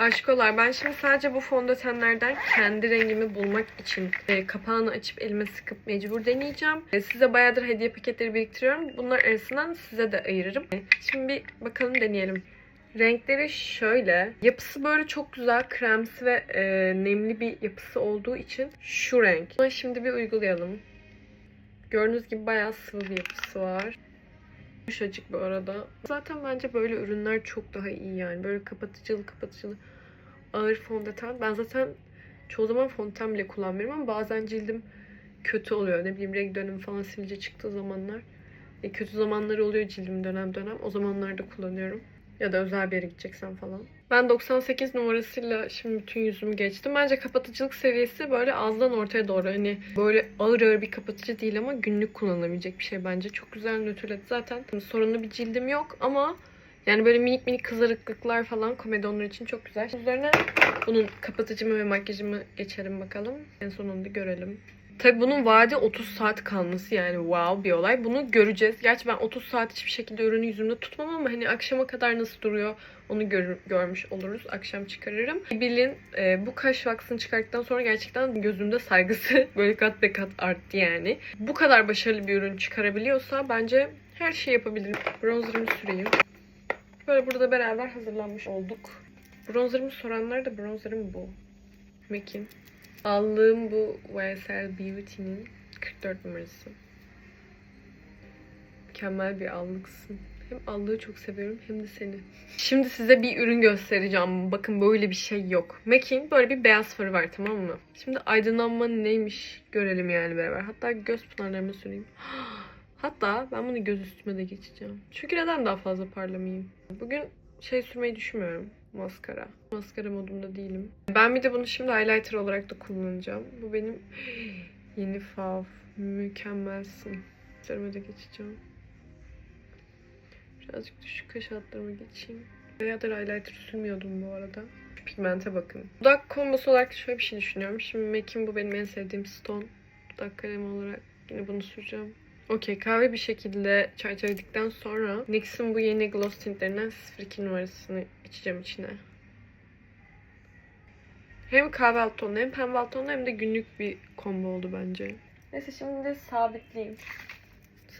Aşkolar ben şimdi sadece bu fondötenlerden kendi rengimi bulmak için e, kapağını açıp elime sıkıp mecbur deneyeceğim. E, size bayağıdır hediye paketleri biriktiriyorum. Bunlar arasından size de ayırırım. E, Şimdi bir bakalım deneyelim. Renkleri şöyle. Yapısı böyle çok güzel kremsi ve e, nemli bir yapısı olduğu için şu renk. Ama şimdi bir uygulayalım. Gördüğünüz gibi bayağı sıvı bir yapısı var. Yumuşacık bu arada. Zaten bence böyle ürünler çok daha iyi yani. Böyle kapatıcılı kapatıcılı ağır fondöten. Ben zaten çoğu zaman fondöten bile kullanmıyorum ama bazen cildim kötü oluyor. Ne bileyim renk dönemi falan sivilce çıktığı zamanlar. E, kötü zamanları oluyor cildim dönem dönem. O zamanlarda kullanıyorum. Ya da özel bir yere gideceksen falan. Ben 98 numarasıyla şimdi bütün yüzümü geçtim. Bence kapatıcılık seviyesi böyle azdan ortaya doğru. Hani böyle ağır ağır bir kapatıcı değil ama günlük kullanılabilecek bir şey bence. Çok güzel nötrledi zaten. Sorunlu bir cildim yok ama yani böyle minik minik kızarıklıklar falan komedonlar için çok güzel. Üzerine bunun kapatıcımı ve makyajımı geçelim bakalım. En sonunda görelim. Tabi bunun vade 30 saat kalması yani wow bir olay. Bunu göreceğiz. Gerçi ben 30 saat hiçbir şekilde ürünü yüzümde tutmam ama hani akşama kadar nasıl duruyor onu gör- görmüş oluruz. Akşam çıkarırım. Bilin e, bu kaş vaksını çıkarttıktan sonra gerçekten gözümde saygısı böyle kat be kat arttı yani. Bu kadar başarılı bir ürün çıkarabiliyorsa bence her şey yapabilirim. Bronzerımı süreyim. Böyle burada beraber hazırlanmış olduk. Bronzerımı soranlar da bronzerim bu. MAC'in. Aldığım bu YSL Beauty'nin 44 numarası. Mükemmel bir allıksın. Hem allığı çok seviyorum hem de seni. Şimdi size bir ürün göstereceğim. Bakın böyle bir şey yok. MAC'in böyle bir beyaz farı var tamam mı? Şimdi aydınlanma neymiş görelim yani beraber. Hatta göz pınarlarıma süreyim. Hatta ben bunu göz üstüme de geçeceğim. Çünkü neden daha fazla parlamayayım? Bugün şey sürmeyi düşünmüyorum. Maskara. Maskara modumda değilim. Ben bir de bunu şimdi highlighter olarak da kullanacağım. Bu benim yeni fav. Mükemmelsin. Üzerime de geçeceğim. Birazcık düşük kaş hatlarıma geçeyim. Bayağıdır highlighter sürmüyordum bu arada. Şu pigmente bakın. Dudak kombosu olarak şöyle bir şey düşünüyorum. Şimdi MAC'in bu benim en sevdiğim stone. Dudak kalemi olarak yine bunu süreceğim. Okey kahve bir şekilde çerçeveledikten sonra NYX'in bu yeni gloss tintlerinden 02 numarasını içeceğim içine. Hem kahve alt tonlu hem pembe alt tonlu hem de günlük bir combo oldu bence. Neyse şimdi de sabitleyeyim.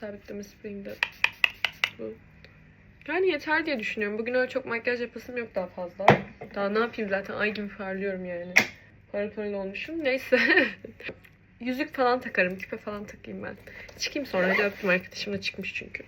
Sabitleme sprayim de bu. Yani yeter diye düşünüyorum. Bugün öyle çok makyaj yapasım yok daha fazla. Daha ne yapayım zaten ay gibi parlıyorum yani. Parıl parıl olmuşum. Neyse. Yüzük falan takarım. Küpe falan takayım ben. Çıkayım sonra. Hadi öptüm arkadaşım da çıkmış çünkü.